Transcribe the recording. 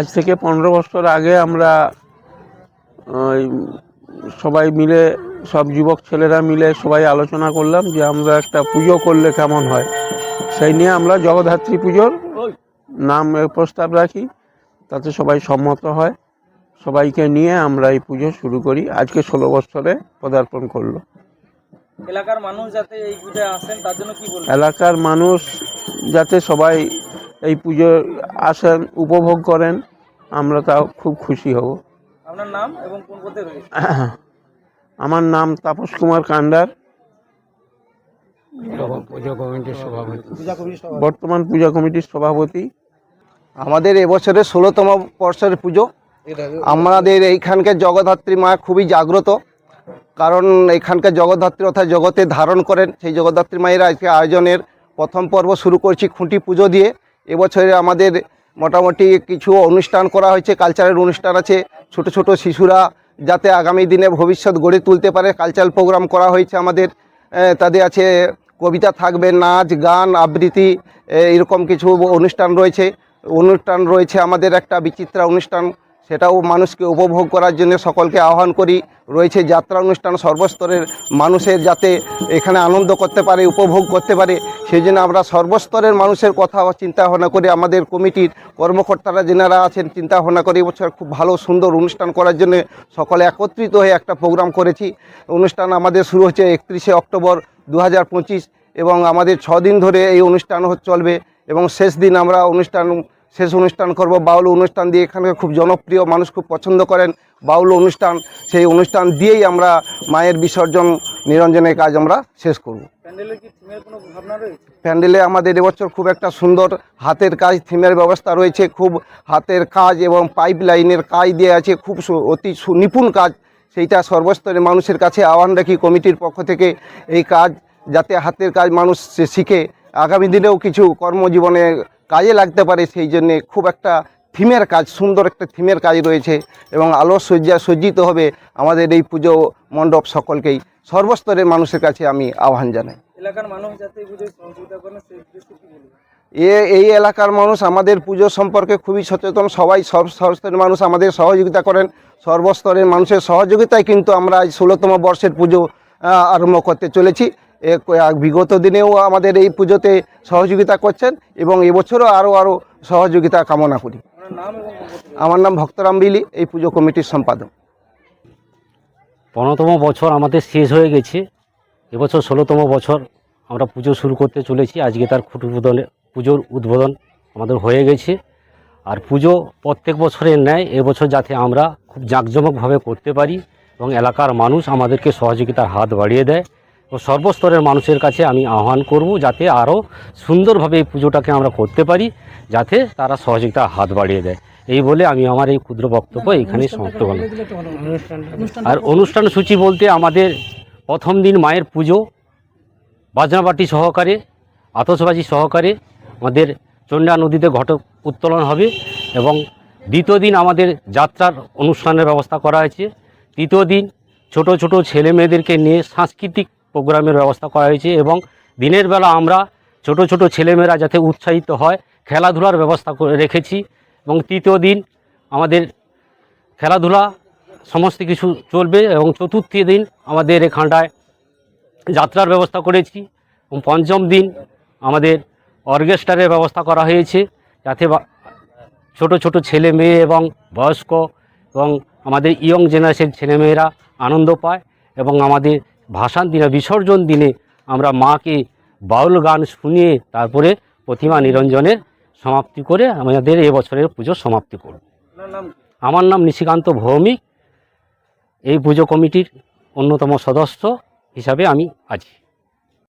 আজ থেকে পনেরো বছর আগে আমরা ওই সবাই মিলে সব যুবক ছেলেরা মিলে সবাই আলোচনা করলাম যে আমরা একটা পুজো করলে কেমন হয়। সেই নিয়ে আমরা জগদ্ধাত্রী পুজোর নাম প্রস্তাব রাখি তাতে সবাই সম্মত হয়। সবাইকে নিয়ে আমরা এই পুজো শুরু করি। আজকে ষোলো বছরে পদার্পণ করল। এলাকার মানুষ যাতে এই পূজায় আসেন তার জন্য কি বলবেন? এলাকার মানুষ যাতে সবাই এই পুজো আসেন উপভোগ করেন। আমরা তাও খুব খুশি হব। আপনার নাম এবং কোন পদে রয়েছে? আমার নাম তাপস কুমার কান্ডার। বর্তমান পূজা কমিটির সভাপতি। আমাদের এবছরের ষোলোতম বর্ষের পুজো। আমাদের এইখানকার জগদ্ধাত্রী মা খুবই জাগ্রত। কারণ এখানকার জগদ্ধাত্রী অর্থাৎ জগতে ধারণ করেন সেই জগদ্ধাত্রী মায়ের আজকে আয়োজনের প্রথম পর্ব শুরু করছি খুঁটি পুজো দিয়ে। এবছরে আমাদের মোটামুটি কিছু অনুষ্ঠান করা হয়েছে কালচারের অনুষ্ঠান আছে। ছোট ছোট শিশুরা যাতে আগামী দিনে ভবিষ্যৎ গড়ে তুলতে পারে। কালচারাল প্রোগ্রাম করা হয়েছে আমাদের। তাদের আছে কবিতা থাকবে, নাচ, গান, আবৃত্তি এরকম কিছু অনুষ্ঠান রয়েছে। অনুষ্ঠান রয়েছে আমাদের একটা বিচিত্রা অনুষ্ঠান। সেটাও মানুষকে উপভোগ করার জন্য সকলকে আহ্বান করি। রয়েছে যাত্রা অনুষ্ঠান সর্বস্তরের মানুষের যাতে এখানে আনন্দ করতে পারে, উপভোগ করতে পারে। সেই জন্য আমরা সর্বস্তরের মানুষের কথা চিন্তা ভাবনা করে আমাদের কমিটির কর্মকর্তারা যেনারা আছেন চিন্তা ভাবনা করে এবছর খুব ভালো সুন্দর অনুষ্ঠান করার জন্য সকলে একত্রিত হয়ে একটা প্রোগ্রাম করেছি। অনুষ্ঠান আমাদের শুরু হচ্ছে একত্রিশে অক্টোবর দু হাজার পঁচিশ এবং আমাদের দিন ধরে এই অনুষ্ঠান চলবে এবং শেষ দিন আমরা অনুষ্ঠান শেষ অনুষ্ঠান করব। বাউল অনুষ্ঠান দিয়ে এখানে খুব জনপ্রিয় মানুষ খুব পছন্দ করেন। বাউল অনুষ্ঠান সেই অনুষ্ঠান দিয়েই আমরা মায়ের বিসর্জন নিরঞ্জনের কাজ আমরা শেষ করব। প্যান্ডেলে আমাদের এবছর খুব একটা সুন্দর হাতের কাজ থিমের ব্যবস্থা রয়েছে। খুব হাতের কাজ এবং পাইপ লাইনের কাজ দিয়ে আছে। খুব সু- অতি নিপুণ কাজ। সেইটা সর্বস্তরের মানুষের কাছে আহ্বান রাখি কমিটির পক্ষ থেকে এই কাজ যাতে হাতের কাজ মানুষ শিখে। আগামী দিনেও কিছু কর্মজীবনে কাজে লাগতে পারে সেই জন্যে খুব একটা থিমের কাজ সুন্দর একটা থিমের কাজ রয়েছে এবং আলো সজ্জা সজ্জিত হবে আমাদের এই পুজো মণ্ডপ সকলকেই। সর্বস্তরের মানুষের কাছে আমি আহ্বান জানাই। এলাকার মানুষ যাতে সহযোগিতা এ এই এলাকার মানুষ আমাদের পুজো সম্পর্কে খুবই সচেতন সবাই সব সর্বস্তরের মানুষ আমাদের সহযোগিতা করেন। সর্বস্তরের মানুষের সহযোগিতায় কিন্তু আমরা আজ ষোলোতম বর্ষের পুজো আরম্ভ করতে চলেছি। বিগত দিনেও আমাদের এই পুজোতে সহযোগিতা করছেন এবং এবছরও আরও আরও সহযোগিতা কামনা করি। আমার নাম ভক্তরাম বিলি, এই পুজো কমিটির সম্পাদক। পনেরোতম বছর আমাদের শেষ হয়ে গেছে। এবছর ষোলোতম বছর আমরা পুজো শুরু করতে চলেছি। আজকে তার খুঁটি উদ্বোধনে পুজোর উদ্বোধন আমাদের হয়ে গেছে। আর পুজো প্রত্যেক বছরের ন্যায়, এবছর যাতে আমরা খুব জাঁকজমকভাবে করতে পারি এবং এলাকার মানুষ আমাদেরকে সহযোগিতার হাত বাড়িয়ে দেয়। ও সর্বস্তরের মানুষের কাছে আমি আহ্বান করব যাতে আরও সুন্দরভাবে এই পুজোটাকে আমরা করতে পারি যাতে তারা সহযোগিতা হাত বাড়িয়ে দেয়। এই বলে আমি আমার এই ক্ষুদ্র বক্তব্য এখানে সমাপ্ত করলাম। আর অনুষ্ঠান সূচি বলতে আমাদের প্রথম দিন মায়ের পুজো বাজনাবাটি সহকারে আতসবাজি সহকারে আমাদের চণ্ডা নদীতে ঘটক উত্তোলন হবে এবং দ্বিতীয় দিন আমাদের যাত্রার অনুষ্ঠানের ব্যবস্থা করা হয়েছে। তৃতীয় দিন ছোট ছোট ছেলে মেয়েদেরকে নিয়ে সাংস্কৃতিক প্রোগ্রামের ব্যবস্থা করা হয়েছে এবং দিনের বেলা আমরা ছোট ছোট ছেলেমেয়েরা যাতে উৎসাহিত হয়, খেলাধুলার ব্যবস্থা করে রেখেছি এবং তৃতীয় দিন আমাদের খেলাধুলা সমস্ত কিছু চলবে এবং চতুর্থ দিন আমাদের এখানটায় যাত্রার ব্যবস্থা করেছি এবং পঞ্চম দিন আমাদের অর্কেস্ট্রারের ব্যবস্থা করা হয়েছে যাতে ছোট ছোট ছেলে মেয়ে এবং বয়স্ক এবং আমাদের ইয়ং জেনারেশন ছেলেমেয়েরা আনন্দ পায় এবং আমাদের ভাসান দিনে, বিসর্জন দিনে আমরা মাকে বাউল গান শুনিয়ে তারপরে প্রতিমা নিরঞ্জনের সমাপ্তি করে আমাদের এবছরের পুজো সমাপ্তি করব? আমার নাম নিশিকান্ত ভৌমিক এই পুজো কমিটির অন্যতম সদস্য হিসাবে আমি আছি